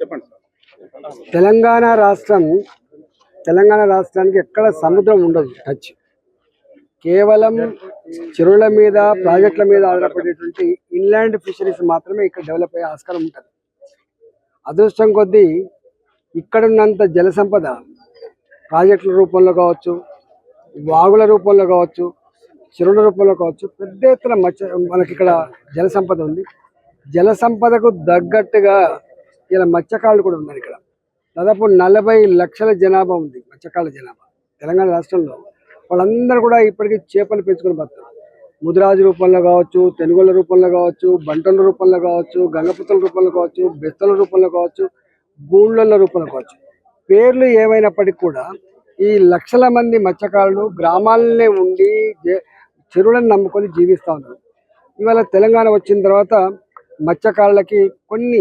చెప్పండి తెలంగాణ రాష్ట్రం తెలంగాణ రాష్ట్రానికి ఎక్కడ సముద్రం ఉండదు టచ్. కేవలం చెరువుల మీద ప్రాజెక్టుల మీద ఆధారపడేటువంటి ఇన్లాండ్ ఫిషరీస్ మాత్రమే ఇక్కడ డెవలప్ అయ్యే ఆస్కారం ఉంటుంది. అదృష్టం కొద్దీ ఇక్కడున్నంత జల సంపద ప్రాజెక్టుల రూపంలో కావచ్చు వాగుల రూపంలో కావచ్చు చెరువుల రూపంలో కావచ్చు పెద్ద ఎత్తున మత్స్య మనకి ఇక్కడ జల సంపద ఉంది. జల సంపదకు తగ్గట్టుగా ఇలా మత్స్యకారులు కూడా ఉన్నారు ఇక్కడ. దాదాపు నలభై లక్షల జనాభా ఉంది మత్స్యకారుల జనాభా తెలంగాణ రాష్ట్రంలో. వాళ్ళందరూ కూడా ఇప్పటికీ చేపలు పెంచుకొని బతున్నారు ముదిరాజు రూపంలో కావచ్చు తెనుగోళ్ళ రూపంలో కావచ్చు బంటల రూపంలో కావచ్చు గంగపుత్రుల రూపంలో కావచ్చు బెత్తల రూపంలో కావచ్చు గూండ్ల రూపంలో కావచ్చు. పేర్లు ఏమైనప్పటికీ కూడా ఈ లక్షల మంది మత్స్యకారులు గ్రామాలనే ఉండి చెరువులను నమ్ముకొని జీవిస్తూ ఉన్నారు. ఇవాళ తెలంగాణ వచ్చిన తర్వాత మత్స్యకారులకి కొన్ని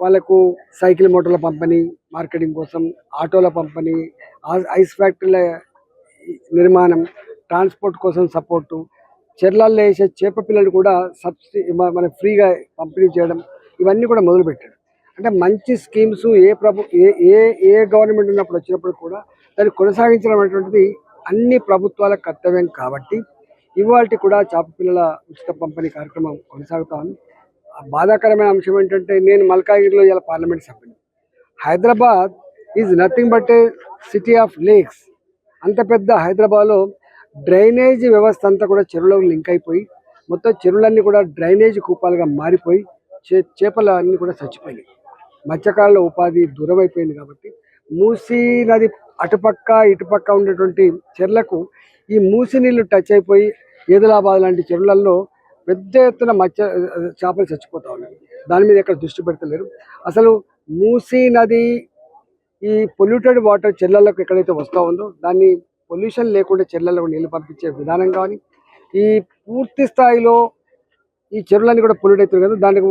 వాళ్ళకు సైకిల్ మోటార్ల పంపిణీ మార్కెటింగ్ కోసం ఆటోల పంపిణీ ఐస్ ఫ్యాక్టరీల నిర్మాణం ట్రాన్స్పోర్ట్ కోసం సపోర్టు చెర్లల్లో వేసే చేప పిల్లలు కూడా సబ్సిడీ మన ఫ్రీగా పంపిణీ చేయడం ఇవన్నీ కూడా మొదలుపెట్టాడు అంటే మంచి స్కీమ్స్ ఏ ప్రభు ఏ ఏ ఏ గవర్నమెంట్ ఉన్నప్పుడు వచ్చినప్పుడు కూడా దాన్ని కొనసాగించడం అనేటువంటిది అన్ని ప్రభుత్వాల కర్తవ్యం కాబట్టి ఇవాళ కూడా చేప పిల్లల ఉచిత పంపిణీ కార్యక్రమం కొనసాగుతా ఉంది. బాధాకరమైన అంశం ఏంటంటే నేను మల్కాగిరిలో ఇలా parliament సభ్యుని. Hyderabad is nothing but a city of lakes. అంత పెద్ద హైదరాబాద్లో డ్రైనేజ్ వ్యవస్థ అంతా కూడా చెరువులకు లింక్ అయిపోయి మొత్తం చెరువులన్నీ కూడా డ్రైనేజ్ కూపాలుగా మారిపోయి చే చేపలు అన్నీ కూడా చచ్చిపోయినాయి. మత్స్యకారుల ఉపాధి దూరం అయిపోయింది కాబట్టి మూసీ నది అటుపక్క ఇటుపక్క ఉండేటువంటి చెర్లకు ఈ మూసి నీళ్ళు టచ్ అయిపోయి ఏదిలాబాద్ లాంటి చెరువులలో పెద్ద ఎత్తున మత్స్య చేపలు చచ్చిపోతా ఉన్నాయి. దాని మీద ఎక్కడ దృష్టి పెడతలేరు. అసలు మూసీ నది ఈ పొల్యూటెడ్ వాటర్ చెర్లలకు ఎక్కడైతే వస్తూ ఉందో దాన్ని పొల్యూషన్ లేకుండా చెర్లలో నీళ్ళు పంపించే విధానం కానీ ఈ పూర్తి స్థాయిలో ఈ చెరువులన్నీ కూడా పొల్యూట్ అవుతుంది కదా దానికి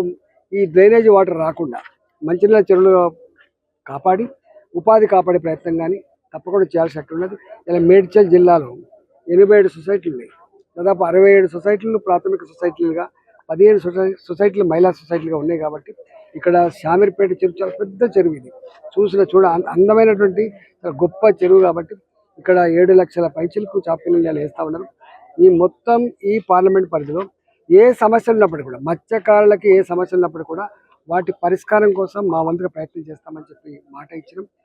ఈ డ్రైనేజ్ వాటర్ రాకుండా మంచినీళ్ళ చెరువులు కాపాడి ఉపాధి కాపాడే ప్రయత్నం కానీ తప్పకుండా చేయాల్సి అక్కడ ఉన్నది. ఇలా మేడ్చల్ జిల్లాలో ఎనభై ఏడు సొసైటీలు ఉన్నాయి. దాదాపు అరవై ఏడు సొసైటీలు ప్రాథమిక సొసైటీలుగా పదిహేను సొసై సొసైటీలు మహిళా సొసైటీలుగా ఉన్నాయి కాబట్టి ఇక్కడ శామీర్పేట చెరువు చాలా పెద్ద చెరువు ఇది. చూసిన చూడ అందమైనటువంటి గొప్ప చెరువు కాబట్టి ఇక్కడ ఏడు లక్షల పైచలకు చాపిల్లు వేస్తూ ఉన్నారు. ఈ మొత్తం ఈ పార్లమెంట్ పరిధిలో ఏ సమస్యలు ఉన్నప్పటికీ కూడా మత్స్యకారులకి ఏ సమస్యలు ఉన్నప్పటికీ కూడా వాటి పరిష్కారం కోసం మా వంతుగా ప్రయత్నం చేస్తామని చెప్పి మాట ఇచ్చినాం.